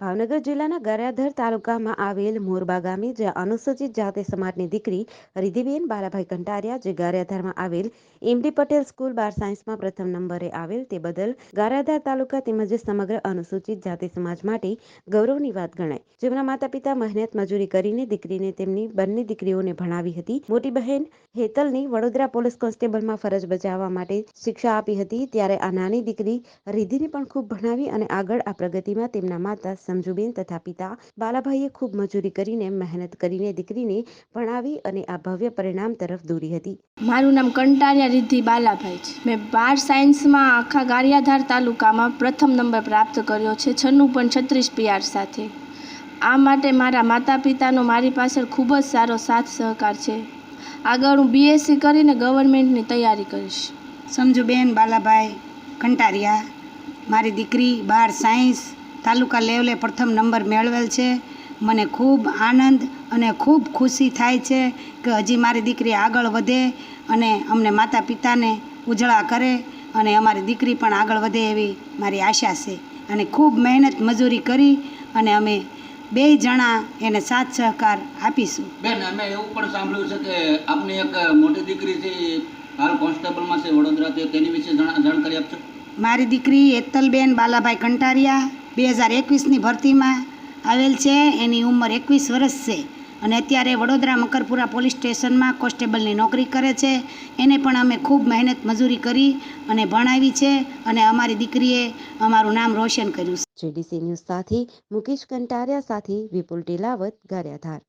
ભાવનગર જિલ્લાના ગરાધર તાલુકામાં આવેલ મોરબા ગામે જ્યાં અનુસૂચિત જાતિ સમાજની દીકરી રિધિબેન બાલાભાઈ કંટારિયા જે ગારાધારમાં આવેલ એમડી પટેલ સ્કૂલ બાર સાયન્સમાં પ્રથમ નંબરે આવેલ તે બદલ ગારાધાર તાલુકા તેમજ સમગ્ર અનુસૂચિત જાતિ સમાજ માટે ગૌરવની વાત ગણાય. જેમના માતા પિતા મહેનત મજૂરી કરીને દીકરીને તેમની બંને દીકરીઓને ભણાવી હતી. મોટી બહેન હેતલની વડોદરા પોલીસ કોન્સ્ટેબલમાં ફરજ બજાવવા માટે શિક્ષા આપી હતી. ત્યારે આ નાની દીકરી રિધિને પણ ખૂબ ભણાવી અને આગળ આ પ્રગતિમાં તેમના માતા સમજુબેન તથા પિતા બાલાભાઈએ ખૂબ મજૂરી કરીને મહેનત કરીને દીકરીને ભણાવી અને આ ભવ્ય પરિણામ તરફ દોરી હતી. મારું નામ કંટારિયા રિદ્ધિ બાલાભાઈ છે. મેં બાર સાયન્સમાં આખા ગારિયાધાર તાલુકામાં પ્રથમ નંબર પ્રાપ્ત કર્યો છે છન્નું પણ છત્રીસ પીઆર સાથે. આ માટે મારા માતા પિતાનો મારી પાછળ ખૂબ જ સારો સાથ સહકાર છે. આગળ હું બીએસસી કરીને ગવર્મેન્ટની તૈયારી કરીશ. સમજુબેન બાલાભાઈ કંટારિયા મારી દીકરી બાર સાયન્સ તાલુકા લેવલે પ્રથમ નંબર મેળવેલ છે. મને ખૂબ આનંદ અને ખૂબ ખુશી થાય છે કે હજી મારી દીકરી આગળ વધે અને અમને માતા પિતાને ઉજળા કરે અને અમારી દીકરી પણ આગળ વધે એવી મારી આશા છે. અને ખૂબ મહેનત મજૂરી કરી અને અમે બેય જણા એને સાથ સહકાર આપીશું. બેન અમે એવું પણ સાંભળ્યું છે કે આપની એક મોટી દીકરી છે હાલ કોન્સ્ટેબલમાં છે વડોદરા તેની વિશે જાણકારી આપશો? મારી દીકરી એતલબેન બાલાભાઈ કંટારિયા બે હજાર એકવીસની ભરતીમાં આવેલ છે. એની ઉંમર એકવીસ વર્ષ છે. અને અત્યારે વડોદરા મકરપુરા પોલીસ સ્ટેશનમાં કોન્સ્ટેબલની નોકરી કરે છે. એને પણ અમે ખૂબ મહેનત મજૂરી કરી અને ભણાવી છે અને અમારી દીકરીએ અમારું નામ રોશન કર્યું છે. જેડીસી ન્યૂઝ સાથે મુકેશ કંટારિયા સાથે વિપુલ ટીલાવત ગારિયાધાર.